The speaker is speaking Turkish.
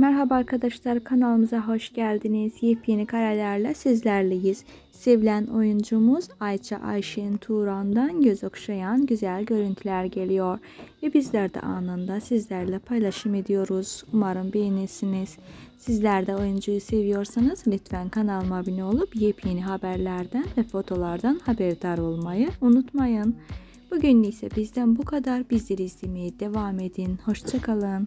Merhaba arkadaşlar kanalımıza hoş geldiniz. Yepyeni karelerle sizlerleyiz. Sevilen oyuncumuz Ayça Ayşen Turan'dan göz okşayan güzel görüntüler geliyor. Ve bizler de anında sizlerle paylaşım ediyoruz. Umarım beğenirsiniz. Sizler de oyuncuyu seviyorsanız lütfen kanalıma abone olup yepyeni haberlerden ve fotolardan haberdar olmayı unutmayın. Bugün ise bizden bu kadar. Bizleri izlemeye devam edin. Hoşçakalın.